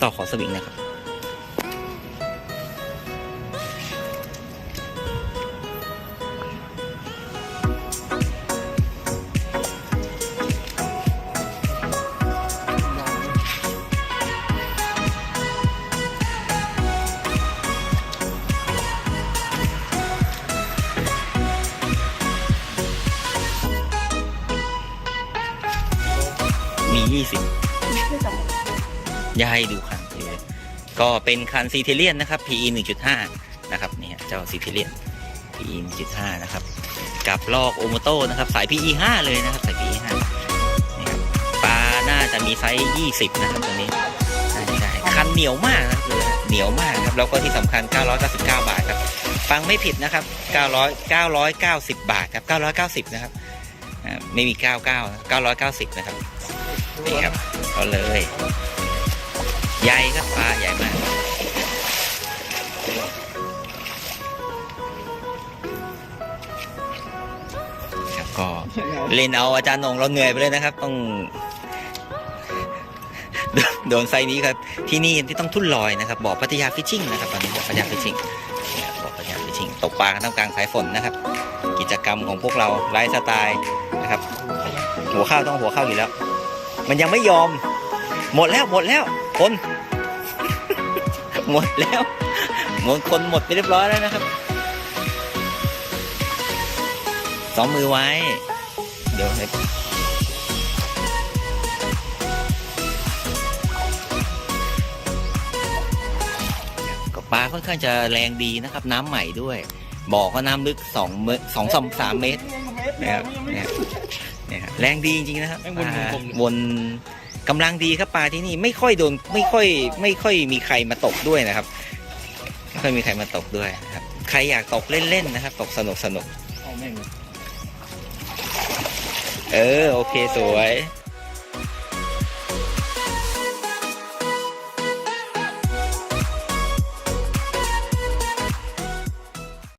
ต่อขอสวิงนะครับ มียี่สิบอ ย่าให้ดูคันเลยก็เป็นคันซีเทเลียนนะครับ PE 1.5 นะครับเนี่ยเจ้าซีเทเลียน PE 1.5 นะครับ กับลอกโอโมโตนะครับ สาย PE 5 เลยนะครับ สาย PE 5นี่ครับปลาน่าจะมีไซส์ 20 นะครับตัวนี้ใช่คันเหนียวมากนะครับเหนียวมากครับ แล้วก็ที่สำคัญ 999 บาทครับ ฟังไม่ผิดนะครับ 900 990 บาทครับ 990 นะครับอ่าไม่มี 99 990 นะครับนี่ครับเอาเลย ใหญ่ครับปลาใหญ่มาก ครับก็เล่นเอาอาจารย์หนงเราเหนื่อยไปเลยนะครับ ต้อง โดนไซนี้ครับ ที่นี่ที่ต้องทุ่นลอยนะครับบ่อพัทยาฟิชชิ่งนะครับตอนนี้บ่อพัทยาฟิชชิ่งบ่อพัทยาฟิชชิ่งตกปลากันท่ามกลางสายฝนนะครับ กิจกรรมของพวกเราไลฟ์สไตล์นะครับ หัวข้าวต้องหัวข้าวอยู่แล้ว มันยังไม่ยอม หมดแล้วหมดแล้ว คน หมดแล้วหมดคนหมดไปเรียบร้อยแล้วนะครับ สองมือไว้ เดี๋ยวให้ก็ปลาค่อนข้างจะแรงดีนะครับ น้ำใหม่ด้วย บ่อก็น้ำลึกสองเมตรสองสามสามเมตรนะครับเนี่ยเนี่ยครับแรงดีจริงๆนะครับแม่งวนปลา กลมๆเลยวนกำลังดีครับปลาที่นี่ไม่ค่อยโดนไม่ค่อยไม่ค่อยมีใครมาตกด้วยนะครับไม่ค่อยมีใครมาตกด้วยนะครับ ใครอยากตกเล่นๆนะครับ ตกสนุกสนุกเอาแม่งเลยเออโอเคสวยเ